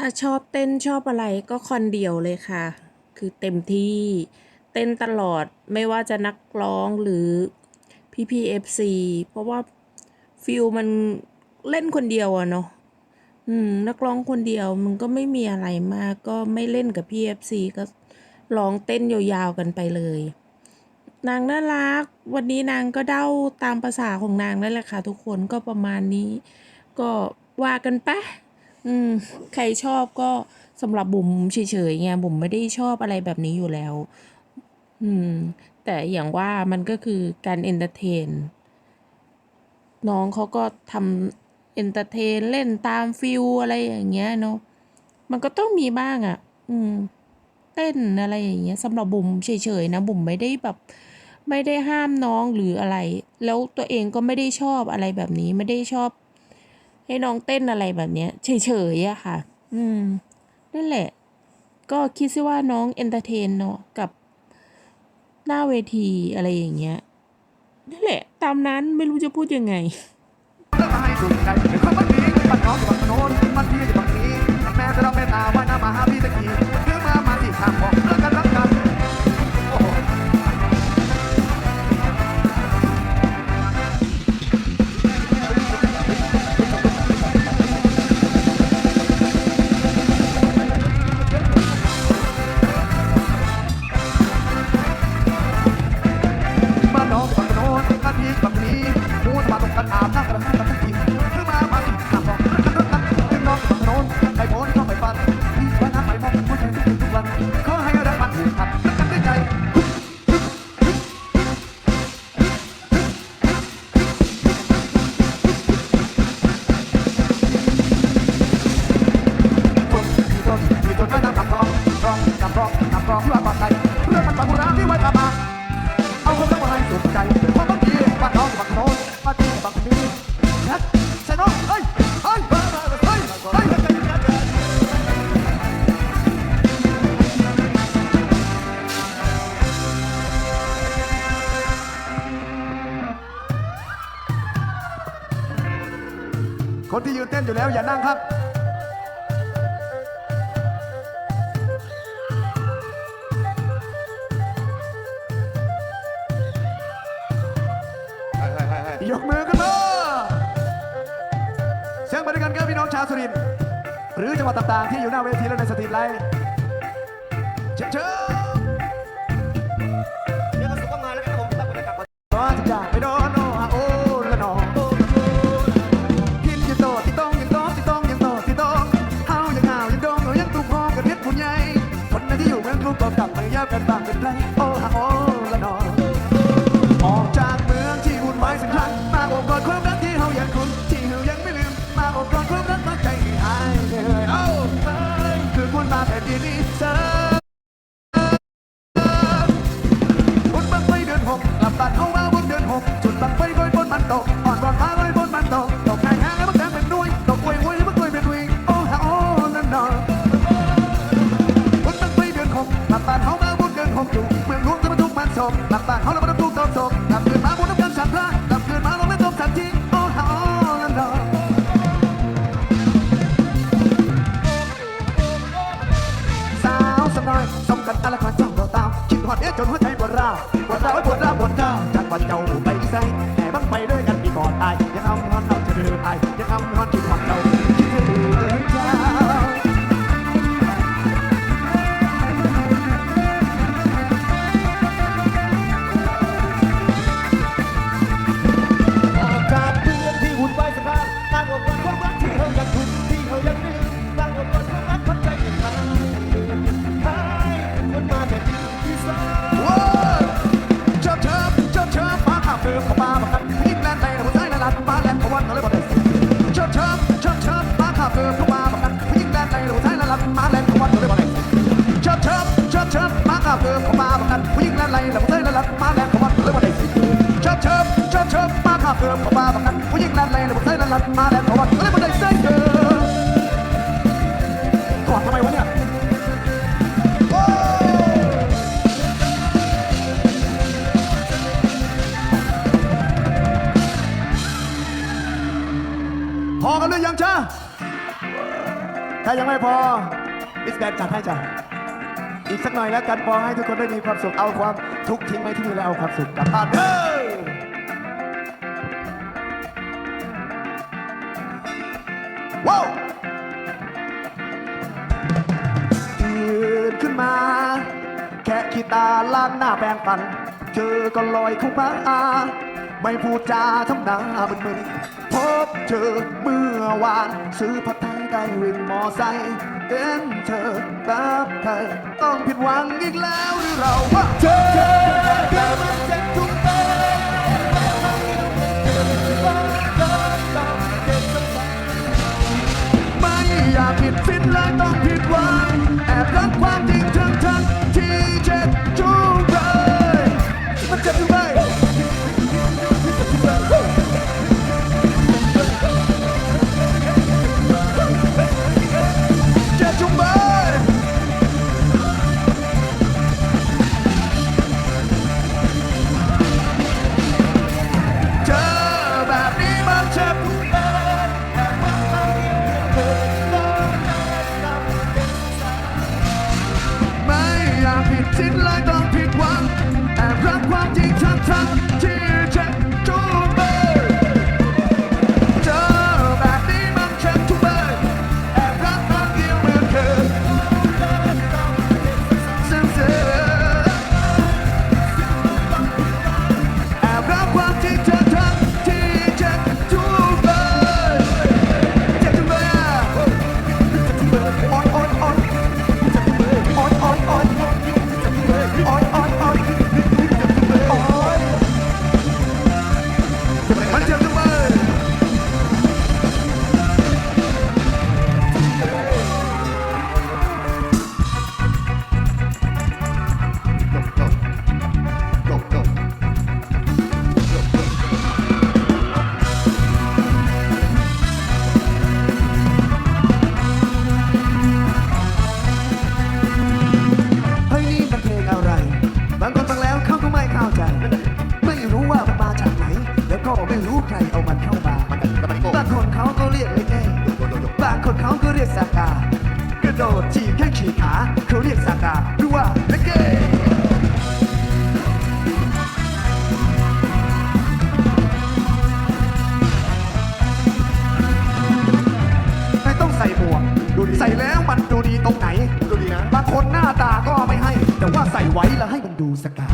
ถ้าชอบเต้นชอบอะไรก็คอนเดียวเลยค่ะ คือเต็มที่เต้นตลอดไม่ว่าจะนักร้องหรือพี่พีเอฟซีเพราะว่าฟิลมันเล่นคนเดียวอะเนาะอืมนักร้องคนเดียวมันก็ไม่มีอะไรมาก ก็ไม่เล่นกับพี่เอฟซีก็ร้องเต้นยาวๆกันไปเลย นางน่ารัก วันนี้นางก็เด้าตามภาษาของนางนั่นแหละค่ะทุกคนก็ประมาณนี้ ก็ว่ากันไป อืม ใครชอบก็สำหรับบุ๋มเฉยๆไงบุ๋มไม่ได้ชอบอะไรแบบนี้อยู่แล้ว อืม แต่อย่างว่ามันก็คือการเอนเตอร์เทน น้องเขาก็ทำเอนเตอร์เทนเล่นตามฟิลอะไรอย่างเงี้ยเนาะมันก็ต้องมีบ้างอะ่ะ อืม เต้นอะไรอย่างเงี้ยสำหรับบุ๋มเฉยๆนะบุ๋มไม่ได้แบบไม่ได้ห้ามน้องหรืออะไร แล้วตัวเองก็ไม่ได้ชอบอะไรแบบนี้ไม่ได้ชอบ ให้น้องเต้นอะไรแบบเนี้ยเฉยๆอะค่ะ อืมนั่นแหละ ก็คิดซิว่าน้องเอนเตอร์เทนเนาะกับหน้าเวทีอะไรอย่างเงี้ยนั่นแหละ ตามนั้นไม่รู้จะพูดยังไงเรื่องให้สุดใจเป็นคนบ้านนี้บ้านน้อยู่ฝั่งโน้นบ้านพี่อยู่ฝั่งนี้แม่จะรับแม่ตาว่ายน้ำมาหาพี่ตะกี้ คนที่ยืนเต้นอยู่แล้วอย่านั่งครับ ยกมือขึ้นมาเสียงบริการกับพี่น้องชาวสุรินทร์หรือจังหวัดต่างๆ ที่อยู่หน้าเวทีและในสตรีทไลท์เชิญ คือค ปวดร้าวปวดร้าวปวดร้าวจากวันเจ้าไปใส่ ประกันผู้หญิงแลนเลนผมใส่นั่นลัดมาแลนเพราว่าเล่นบนไดเซ็งเกินกอดทำไมวะเนี่ยพอกันหรือยังจ้าถ้ายังไม่พอมิสแบนจัดให้จ้ะอีกสักหน่อยแล้วกันพอให้ทุกคนได้มีความสุขเอาความทุกข์ทิ้งไว้ที่นี่แล้วเอาความสุขกลับบ้านเด้อ ขี้ตาล้างหน้าแปรงฟัน เจอก็ลอยเข้ามา ไม่พูดจาทำหน้ามึนมึนพบเจอเมื่อวาน ซื้อผ้าไทยได้วินมอไซเห็นเธอแบบไทยต้องผิดหวังอีกแล้วหรือเราเจอเธอมันเจ็ ดฉีกแข้งฉีกขาเขาเรียกสากาหรือว่าเลเก้ไม่ต้องใส่หวกดูดิใส่แล้วมันดูดีตรงไหน ดูดีนะบางคนหน้าตาก็ไม่ให้ แต่ว่าใส่ไว้แล้วให้มันดูสกา